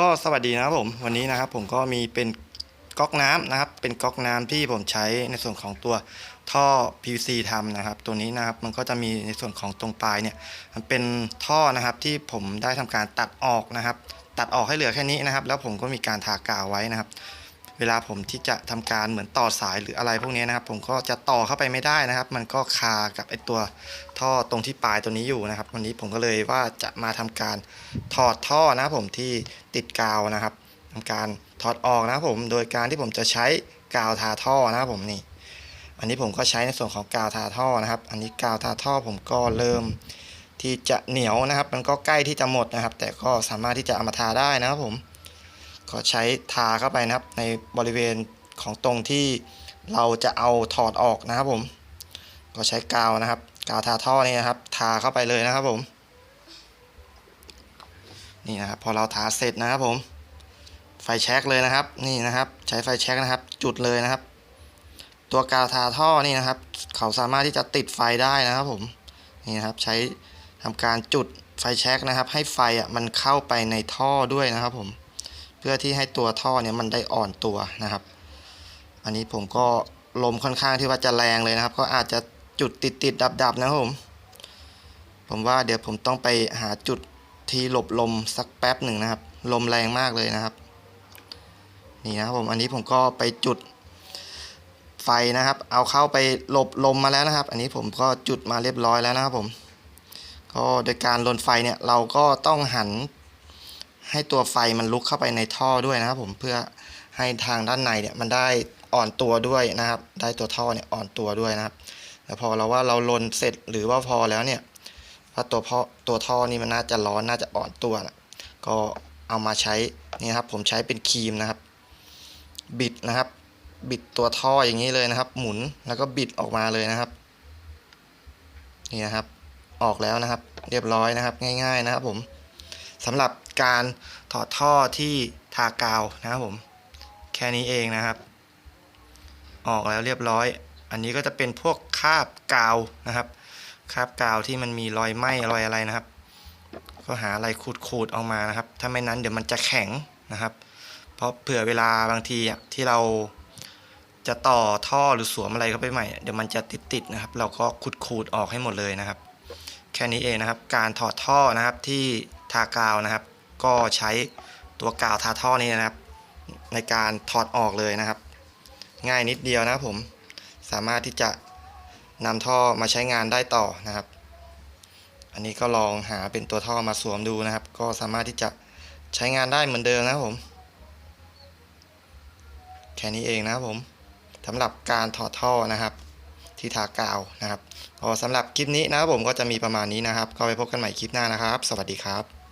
ก็สวัสดีนะครับผมวันนี้นะครับผมก็มีเป็นก๊อกน้ำนะครับ เป็นก๊อกน้ำที่ผมใช้ในส่วนของตัวท่อ PVC ทำนะครับ ตัวนี้นะครับมันก็จะมีในส่วนของตรงปลายเนี่ยมันเป็นท่อนะครับที่ผมได้ทำการตัดออกนะครับ ตัดออกให้เหลือแค่นี้นะครับ แล้วผมก็มีการทากาวไว้นะครับ เวลาผมที่จะทำการเหมือนต่อสายหรืออะไรพวกนี้นะครับ ผมก็จะต่อเข้าไปไม่ได้นะครับ มันก็คากับไอตัวท่อตรงที่ปลายตัวนี้อยู่นะครับ วันนี้ผมก็เลยว่าจะมาทำการถอดท่อนะครับผมที่ติดกาวนะครับทำการถอดออกนะครับผมโดยการที่ผมจะใช้กาวทาท่อนะครับผมนี่ อันนี้ผมก็ใช้ในส่วนของกาวทาท่อนะครับ อันนี้กาวทาท่อผมก็เริ่มที่จะเหนียวนะครับ มันก็ใกล้ที่จะหมดนะครับ แต่ก็สามารถที่จะเอามาทาได้นะครับผม ก็ใช้ทาเข้าไปนะครับ ในบริเวณของตรงที่เราจะเอาถอดออกนะครับผม ก็ใช้กาวนะครับ กาวทาท่อนี่นะครับ ทาเข้าไปเลยนะครับผม นี่นะครับ พอเราทาเสร็จนะครับผม ไฟแช็กเลยนะครับ นี่นะครับ ใช้ไฟแช็กนะครับ จุดเลยนะครับ ตัวกาวทาท่อนี่นะครับ เขาสามารถที่จะติดไฟได้นะครับผม นี่นะครับ ใช้ทำการจุดไฟแช็กนะครับ ให้ไฟอะมันเข้าไปในท่อด้วยนะครับผม พื่อที่ให้ตัวท่อเนี่ยมันได้อ่อนตัวนะครับ อันนี้ผมก็ลมค่อนข้างที่ว่าจะแรงเลยนะครับ ก็อาจจะจุดติดติดดับดับนะครับผม ผมว่าเดี๋ยวผมต้องไปหาจุดที่หลบลมสักแป๊บหนึ่งนะครับ ลมแรงมากเลยนะครับ นี่นะครับผมอันนี้ผมก็ไปจุดไฟนะครับ เอาเข้าไปหลบลมมาแล้วนะครับ อันนี้ผมก็จุดมาเรียบร้อยแล้วนะครับผม ก็โดยการลนไฟเนี่ยเราก็ต้องหัน ให้ตัวไฟมันลุกเข้าไปในท่อด้วยนะครับ ผมเพื่อให้ทางด้านในเนี่ยมันได้อ่อนตัวด้วยนะครับ ได้ตัวท่อเนี่ยอ่อนตัวด้วยนะครับแล้วพอเราว่าเราลนเสร็จหรือว่าพอแล้วเนี่ยว่าตัวพ่อตัวท่อนี่มันน่าจะร้อนน่าจะอ่อนตัวนะก็เอามาใช้นี่ครับผมใช้เป็นครีมนะครับ บิดนะครับ บิดตัวท่ออย่างนี้เลยนะครับ หมุนแล้วก็บิดออกมาเลยนะครับนี่นะครับ ออกแล้วนะครับ เรียบร้อยนะครับ ง่าย ๆนะครับ ผมสำหรับ การถอดท่อที่ทากาวนะครับผม แค่นี้เองนะครับ ออกแล้วเรียบร้อย อันนี้ก็จะเป็นพวกคราบกาวนะครับคราบกาวที่มันมีรอยไหม้รอยอะไรนะครับ ก็หาอะไรขูดๆออกมานะครับ ถ้าไม่นั้นเดี๋ยวมันจะแข็งนะครับ เพราะเผื่อเวลาบางทีที่เราจะต่อท่อหรือสวมอะไรเข้าไปใหม่ เดี๋ยวมันจะติดๆนะครับ เราก็ขูดๆออกให้หมดเลยนะครับ แค่นี้เองนะครับ การถอดท่อนะครับที่ทากาวนะครับ ก็ใช้ตัวกาวทาท่อนี้นะครับ ในการถอดออกเลยนะครับ ง่ายนิดเดียวนะครับผมสามารถที่จะนำท่อมาใช้งานได้ต่อนะครับ อันนี้ก็ลองหาเป็นตัวท่อมาสวมดูนะครับ ก็สามารถที่จะใช้งานได้เหมือนเดิมนะครับผม แค่นี้เองนะครับผมสำหรับการถอดท่อนะครับ ที่ทากาวนะครับก็สำหรับคลิปนี้นะครับผมก็จะมีประมาณนี้นะครับ ก็ไปพบกันใหม่คลิปหน้านะครับ สวัสดีครับ